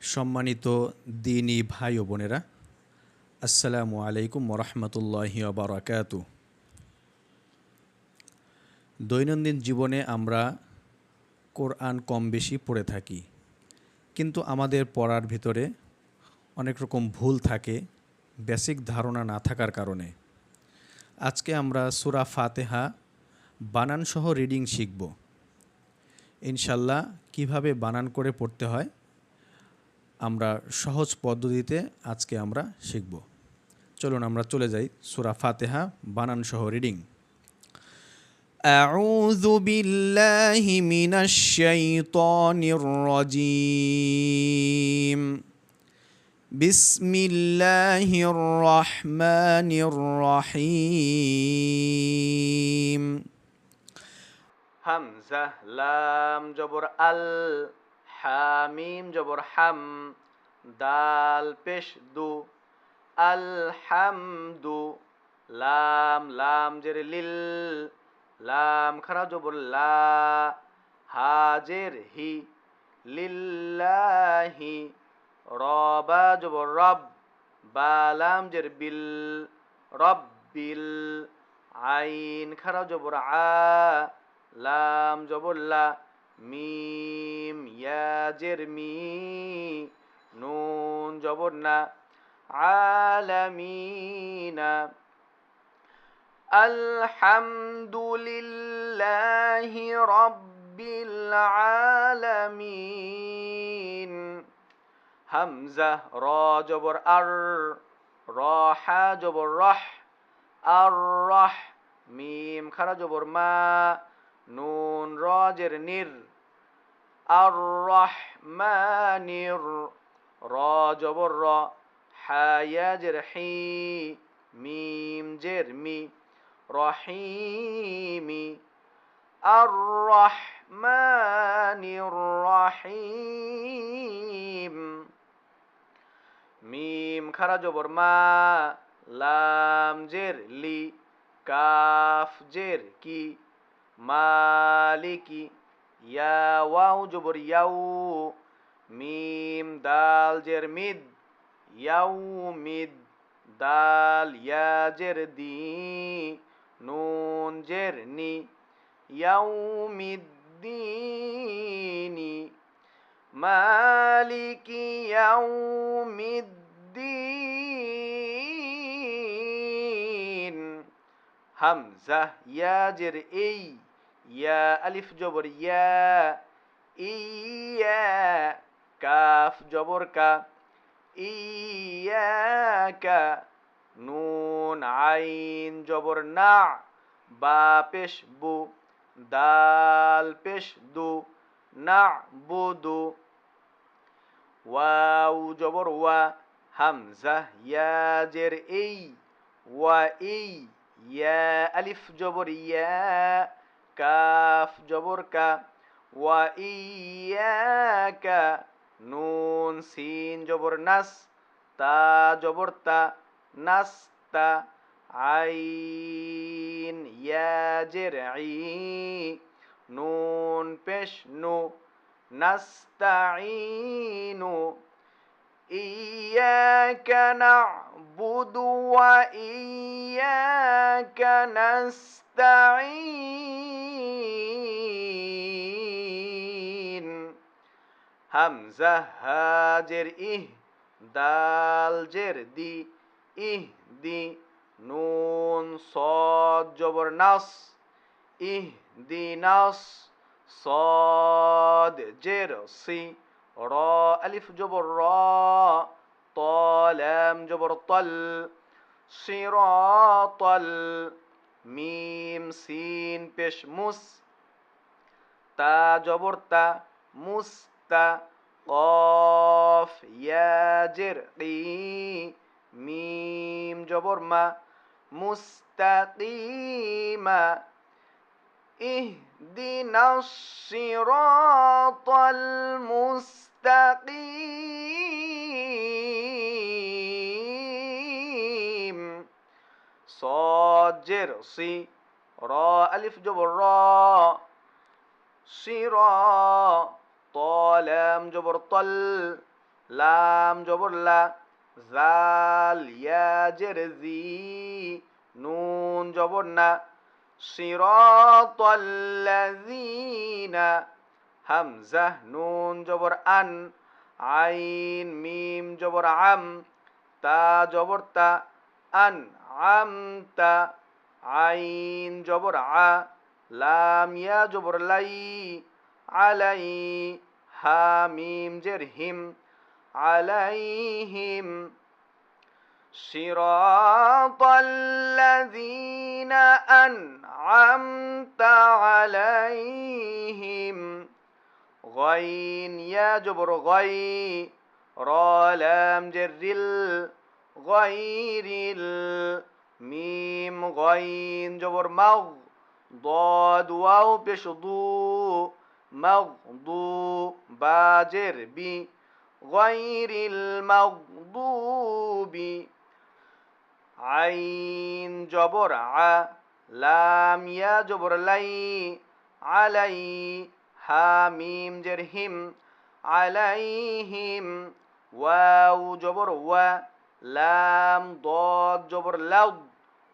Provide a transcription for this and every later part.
সম্মানিত দিনী ভাই ও বোনেরা, আসসালামু আলাইকুম ওরহমতুল্লাহি বারাকাতু দৈনন্দিন জীবনে আমরা কোরআন কম বেশি পড়ে থাকি, কিন্তু আমাদের পড়ার ভিতরে অনেক রকম ভুল থাকে, বেসিক ধারণা না থাকার কারণে। আজকে আমরা সুরা ফাতেহা বানানসহ রিডিং শিখব। ইনশাল্লাহ কীভাবে বানান করে পড়তে হয় আমরা সহজ পদ্ধতিতে আজকে আমরা শিখব চলুন আমরা চলে যাই সুরা ফাতেহা বানান সহ রিডিং أعوذ بالله من الشيطان الرجيم بسم الله الرحمن الرحيم হামজা লাম জবর আল হামিম, জবর হাম, দাল, পেশ, দু আল হামদু লাম লাম, জের, লিল, লাম, খারা, জবর, লা, হাজের, হি, লিল্লাহি, রবা, জবর, রব বালাম জের, বিল, রব্বিল, আইন, খারা, জবর, আ, লাম, জবর, লা মিম, ইয়াজের মি নুন, জবর না, আলামিনা। আলহামদুলিল্লাহি রব্বিল আলামিন। হামজা, র, জবর, আর রহা জবর, রহ, আর, রহ, মিম, খারা, জবর, মা, নুন রজের নির। আর রহমানির র জবর র হায়াজের হি মিম জের মি রহিমি আর রহমানির রহিম মিম খারা জবর মা লাম জের লি কাফ জের কি মালিকি ইয়া ওয়াও জবর ইয়াউ, মিম, দাল, জের, মিদ। ইয়াউ, মিদ, দাল, ইয়া, জের, দি, নুন, জের, নি। ইয়াউ মিদ্দিনি মালিকি, ইয়াউ মিদ্দিন হামজা, ইয়া, জের, এই। ইয়া আলিফ জবর ইয়া ইয়া কাফ জবর কা ইয়াকা নুন আইন জবর না, বা পেশ বু, দাল পেশ দু, না বুদু ওয়াউ জবর ওয়া, হামজা ইয়া জের এই, ওয়া এই, ইয়া আলিফ জবর ইয়া كاف جبرك. وإياك نون سين جبر نس. تا جبر تا. نس تا. عين يا جرعي. نون بش نو. نستعين إياك نعبد وإياك نستعين. হামজা হাজের ইহ দাল জের দি ইহ দি নুন সদ জবর নাস ইহ দি নাস সদ জের সি র আলিফ জবর র তলাম জবর তল সিরাতল মিম সিন পেশ মুস তা জবর تا قاف يا جرقي ميم جبر ما مستقيما اهدنا الصراط المستقيم. صاد جر صي را ألف جبر را صراط তলাম জবর তল লাম জবর জাল ইয়া জের জি নুন জবর না সিরাতাল্লাযীনা হামজা নুন জবর আন আইন মিম জবর আম তা জবর তা আন আম তা আইন জবর আ লাম ইয়া জবর লাই عليها ميم جرهم عليهم صراط الذين أنعمت عليهم. غين يا جبر غي رالام جر غير الميم غين جبر مغ ضاد واو بشضو مغضوب بي غير المغضوب. عين جبر ع لام يا جبر لي علي حميم جرهم عليهم واو جبر و لام ضاد جبر لض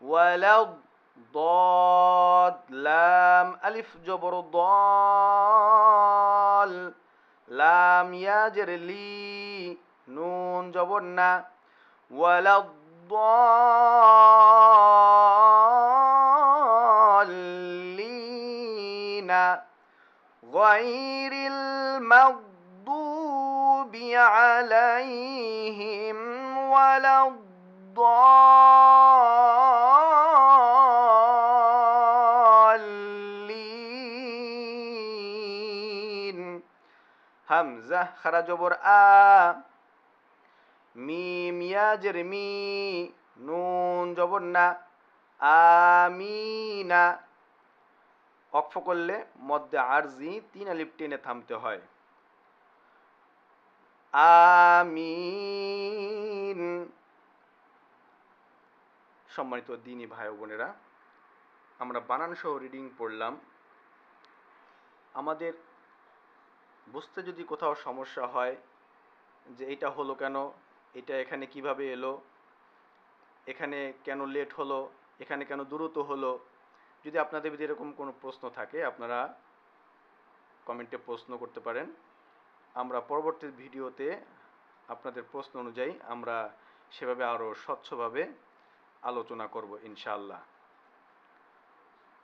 ولض ضاد لام ألف جبر ضال. لام يا لي نون جبرنا ولا الضالين. غير المغضوب عليهم ولا الضالين. খারাজবর আ। মিম ইয়াজের মি, নুন জবর না। আমিনা অক্ষ করলে মধ্যে আরজি তিন আলিপ টেনে থামতে হয়। আমিন সম্মানিত দিনী ভাই বোনেরা, আমরা বানান সহ রিডিং পড়লাম। আমাদের বুঝতে যদি কোথাও সমস্যা হয় যে এটা হলো কেন এটা এখানে কীভাবে এলো, এখানে কেন লেট হলো, এখানে কেন দ্রুত হলো, যদি আপনাদের যদি এরকম কোনো প্রশ্ন থাকে, আপনারা কমেন্টে প্রশ্ন করতে পারেন। আমরা পরবর্তী ভিডিওতে আপনাদের প্রশ্ন অনুযায়ী আমরা সেভাবে আরও স্বচ্ছভাবে আলোচনা করব ইনশাআল্লাহ।